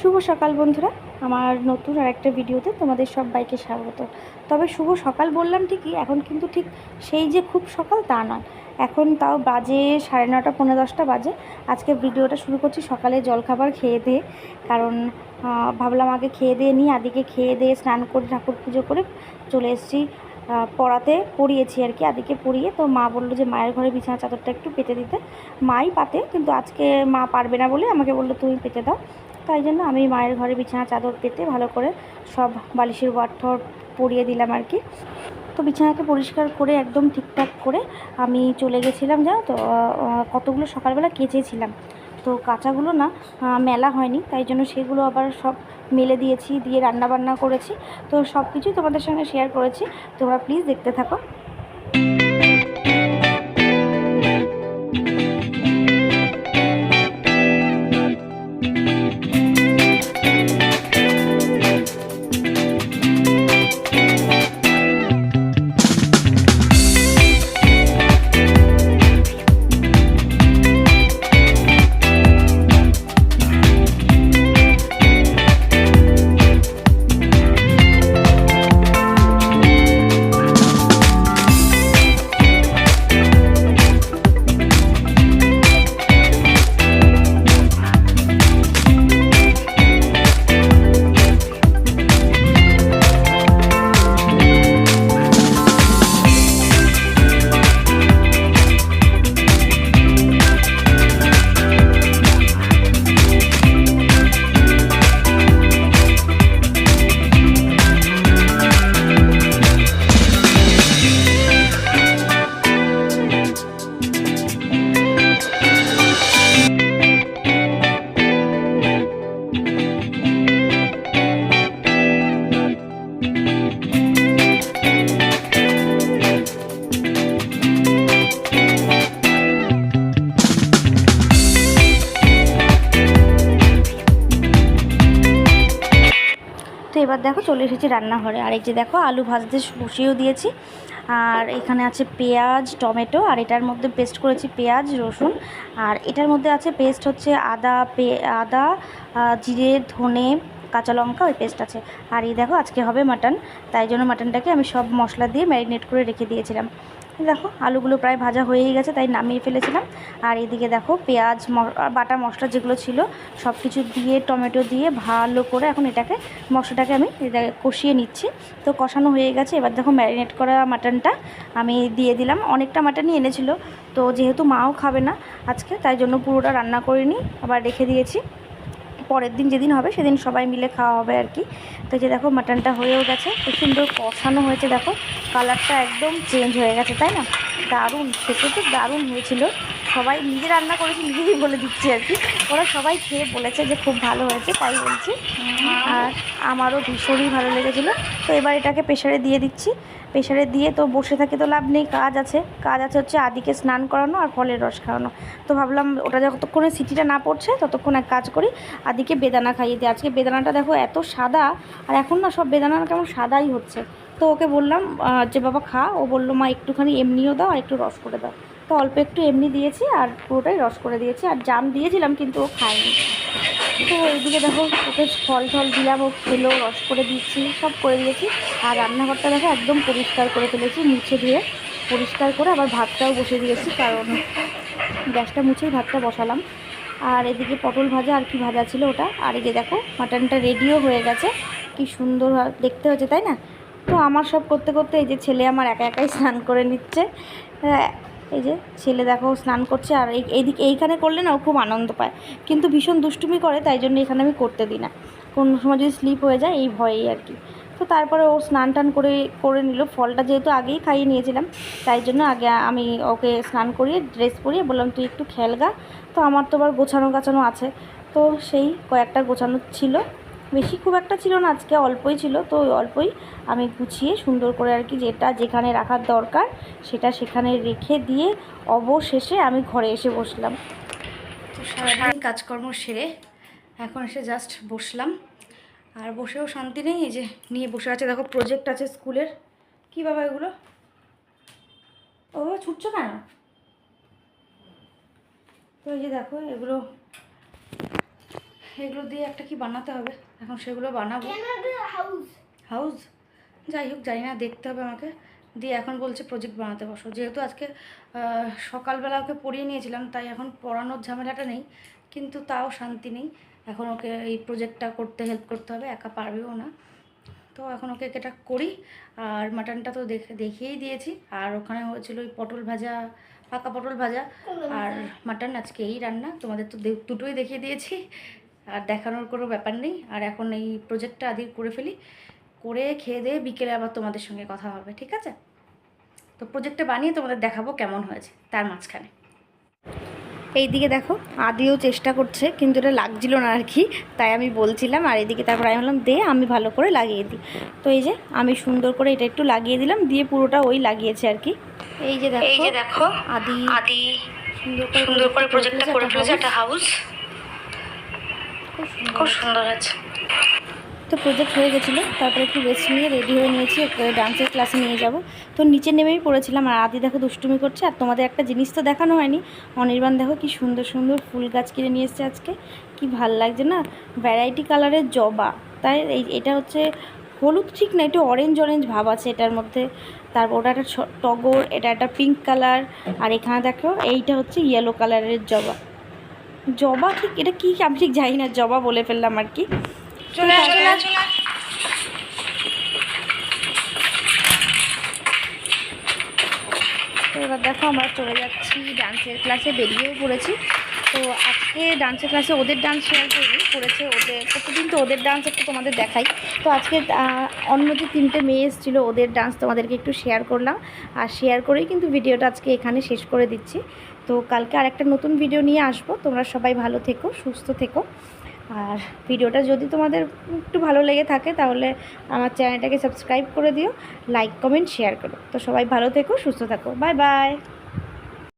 শুভ সকাল বন্ধুরা। আমার নতুন আর একটা ভিডিওতে তোমাদের সবাইকে স্বাগত। তবে শুভ সকাল বললাম ঠিকই, এখন কিন্তু ঠিক সেই যে খুব সকাল তা নয়। এখন তাও বাজে সাড়ে নটা পনেরো দশটা বাজে। আজকে ভিডিওটা শুরু করছি সকালে জলখাবার খেয়ে দিয়ে। কারণ ভাবলাম আগে খেয়ে দিয়ে নিই, আদিকে খেয়ে দিয়ে স্নান করে, ঠাকুর পুজো করে চলে এসেছি। পড়াতে পড়িয়েছি আর কি, আদিকে পড়িয়ে। তো মা বলল যে মায়ের ঘরে বিছানা চাদরটা একটু পেতে দিতে। মাই পাতে, কিন্তু আজকে মা পারবে না বলে আমাকে বলল তুমি পেতে দাও। তাই জন্য আমি মায়ের ঘরে বিছানা, চাদর পেতে ভালো করে সব বালিশের ওয়াঠর পরিয়ে দিলাম আর কি। তো বিছানাকে পরিষ্কার করে একদম ঠিকঠাক করে আমি চলে গেছিলাম, জানো তো? কতগুলো সকালবেলা কেচেছিলাম। তো কাঁচাগুলো না মেলা হয়নি, তাই জন্য সেগুলো আবার সব মেলে দিয়েছি, দিয়ে রান্না বান্না করেছি। তো সব কিছুই তোমাদের সঙ্গে শেয়ার করেছি। তোমরা প্লিজ দেখতে থাকো। এবার দেখো চলে এসেছি রান্নাঘরে। আর এই যে দেখো আলু ভাজতে বসিয়েও দিয়েছি। আর এখানে আছে পেঁয়াজ, টমেটো, আর এটার মধ্যে পেস্ট করেছি পেঁয়াজ, রসুন। আর এটার মধ্যে আছে পেস্ট হচ্ছে আদা, পে আদা জিরে, ধনে, কাঁচা লঙ্কা, ওই পেস্ট আছে। আর এই দেখো আজকে হবে মাটন। তাই জন্য মাটনটাকে আমি সব মশলা দিয়ে ম্যারিনেট করে রেখে দিয়েছিলাম। দেখো, আলুগুলো প্রায় ভাজা হয়েই গেছে, তাই নামিয়ে ফেলেছিলাম। আর এদিকে দেখো, পেঁয়াজ বাটা মশলা যেগুলো ছিল সব কিছু দিয়ে, টমেটো দিয়ে ভালো করে এখন এটাকে, মশলাটাকে আমি কষিয়ে নিচ্ছি। তো কষানো হয়ে গেছে, এবার দেখো ম্যারিনেট করা মাটনটা আমি দিয়ে দিলাম। অনেকটা মাটনই এনেছিল, তো যেহেতু মাও খাবে না আজকে, তাই জন্য পুরোটা রান্না করিনি, আবার রেখে দিয়েছি। পরের দিন যেদিন হবে সেদিন সবাই মিলে খাওয়া হবে আর কি। তো যে দেখো মাটনটা হয়েও গেছে। খুব সুন্দর কষানো হয়েছে, দেখো। কালারটা একদম চেঞ্জ হয়ে গেছে, তাই না? দারুণ, খেতে তো দারুণ হয়েছিল। সবাই নিজে রান্না করেছি, নিজেই বলে দিচ্ছি আর কি। ওরা সবাই খেয়ে বলেছে যে খুব ভালো হয়েছে, তাই বলছি। আর আমারও ভীষণই ভালো লেগেছিলো। তো এবার এটাকে প্রেশারে দিয়ে দিচ্ছি। প্রেশারে দিয়ে তো বসে থাকে তো লাভ নেই, কাজ আছে। কাজ আছে হচ্ছে আদিকে স্নান করানো আর ফলের রস খাওয়ানো। তো ভাবলাম ওটা যতক্ষণে সিটিটা না পড়ছে ততক্ষণ এক কাজ করি, আদিকে বেদানা খাইয়ে দিই। আজকে বেদানাটা দেখো এত সাদা, আর এখন না সব বেদানা কেমন সাদাই হচ্ছে। তো ওকে বললাম যে বাবা খা। ও বলল, মা, একটুখানি এমনিও দাও আর একটু রস করে দাও। তো অল্প একটু এমনি দিয়েছি আর পুরোটাই রস করে দিয়েছি। আর জাম দিয়েছিলাম কিন্তু ও খায়নি। তো এইদিকে দেখো ওকে ফল টল দিলাম ও খেলো রস করে দিচ্ছি সব করে দিয়েছি। আর রান্নাঘরটা দেখো একদম পরিষ্কার করে ফেলেছি মুছে দিয়ে পরিষ্কার করে আবার ভাতটাও বসে দিয়েছি কারণ গ্যাসটা মুছেই ভাতটা বসালাম। আর এদিকে পটল ভাজা আর কি ভাজা ছিল ওটা। আর যে দেখো মাটনটা রেডিও হয়ে গেছে। কি সুন্দর দেখতে হয়েছে তাই না? তো আমার সব করতে করতে এই যে ছেলে আমার একা একাই স্নান করে নিচ্ছে। হ্যাঁ, এই যে ছেলে দেখো স্নান করছে আর এই এইদিকে এইখানে করলে না ও খুব আনন্দ পায়। কিন্তু ভীষণ দুষ্টুমি করে, তাই জন্য এখানে আমি করতে দিই না। কোন সময় যদি স্লিপ হয়ে যায়, এই ভয়েই আর কি। তো তারপরে ও স্নান টান করে করে নিল। ফলটা যেহেতু আগেই খাইয়ে নিয়েছিলাম, তাই জন্য আগে আমি ওকে স্নান করিয়ে ড্রেস পরিয়ে বললাম, তুই একটু খেলগা তো আমার তো আবার গোছানো গাছানো আছে। তো সেই কয়েকটা গোছানো ছিল। বেশি খুব একটা ছিল না, আজকে অল্পই ছিল। তো ওই অল্পই আমি গুছিয়ে সুন্দর করে আর কি যেটা যেখানে রাখার দরকার সেটা সেখানে রেখে দিয়ে অবশেষে আমি ঘরে এসে বসলাম। তো সারাদিন কাজকর্ম সেরে এখন এসে জাস্ট বসলাম। আর বসেও শান্তি নেই, এই যে নিয়ে বসে আছে, দেখো প্রজেক্ট আছে স্কুলের। কি বাবা এগুলো? ও ছুটছো কেন? তো এই যে দেখো, এগুলো এগুলো দিয়ে একটা কি বানাতে হবে? এখন সেগুলো বানাবো। হাউস হাউস যাই হোক জানি না দেখতে হবে আমাকে। দিয়ে এখন বলছে প্রজেক্ট বানাতে বসো। যেহেতু আজকে সকালবেলা ওকে পড়িয়ে নিয়েছিলাম তাই এখন পড়ানোর ঝামেলাটা নেই। কিন্তু তাও শান্তি নেই। এখন ওকে এই প্রজেক্টটা করতে হেল্প করতে হবে একা পারবেও না। তো এখন ওকে এটা করি। আর মাটনটা তো দেখে দেখিয়েই দিয়েছি। আর ওখানে হয়েছিল ওই পটল ভাজা পাকা পটল ভাজা। আর মাটন আজকে এই রান্না। তোমাদের তো দুটোই দেখিয়ে দিয়েছি। আর দেখানোর কোনো ব্যাপার নেই। আর এখন এই প্রজেক্টটা আদি করে ফেলি। করে খেয়ে দিয়ে বিকেলে আবার তোমাদের সঙ্গে কথা হবে ঠিক আছে? তো প্রজেক্টটা বানিয়ে তোমাদের দেখাবো কেমন হয়েছে তার মাঝখানে। এই দিকে দেখো আদিও চেষ্টা করছে কিন্তু এটা লাগছিল না আর কি তাই আমি বলছিলাম আর এদিকে তারপর আমি বললাম দে আমি ভালো করে লাগিয়ে দিই। তো এই যে আমি সুন্দর করে এটা একটু লাগিয়ে দিলাম দিয়ে পুরোটা ওই লাগিয়েছে আর কি। এই যে দেখো এই যে দেখো আদি আদি সুন্দর করে সুন্দর করে প্রজেক্টটা প্রজেক্টটা করে ফেলেছে একটা হাউস খুব সুন্দর আছে তো প্রজেক্ট হয়ে গেছিল, তারপরে একটু রেস্ট নিয়ে রেডি হয়ে নিয়েছি ডান্সের ক্লাসে নিয়ে যাব। তো নিচে নেমেই পড়েছিলাম, আর আদি দেখো দুষ্টুমি করছে, আর তোমাদের একটা জিনিস তো দেখানো হয়নি। অনির্বাণ দেখো কি সুন্দর সুন্দর ফুল গাছ কিনে নিয়ে এসছে আজকে, কি ভালো লাগছে না? ভ্যারাইটি কালারের জবা, তাই এই, এটা হচ্ছে হলুদ ঠিক না, একটু অরেঞ্জ অরেঞ্জ ভাব আছে এটার মধ্যে। তারপর ওটা একটা টগর, এটা একটা পিঙ্ক কালার আর এখানে দেখো এইটা হচ্ছে ইয়েলো কালারের জবা। জবা ঠিক এটা কি আমি ঠিক জানি না জবা বলে ফেললাম আর কি। তো এবার দেখো আমরা চলে যাচ্ছি ডান্সের ক্লাসে বেরিয়েও পড়েছি। তো আজকে ডান্সের ক্লাসে ওদের ডান্স শেয়ার করি করেছে ওদের প্রতিদিন তো ওদের ডান্স একটু তোমাদের দেখাই। তো আজকে অন্য যে তিনটে মেয়ে এসেছিল ওদের ডান্স তোমাদেরকে একটু শেয়ার করলাম। আর শেয়ার করেই কিন্তু ভিডিওটা আজকে এখানে শেষ করে দিচ্ছি। তো কালকে আরেকটা নতুন ভিডিও নিয়ে আসব। তোমরা সবাই ভালো থেকো, সুস্থ থেকো। আর ভিডিওটা যদি তোমাদের একটু ভালো লেগে থাকে, তাহলে আমার চ্যানেলটাকে সাবস্ক্রাইব করে দিও লাইক কমেন্ট শেয়ার করো। তো সবাই ভালো থেকো, সুস্থ থাকো। Bye bye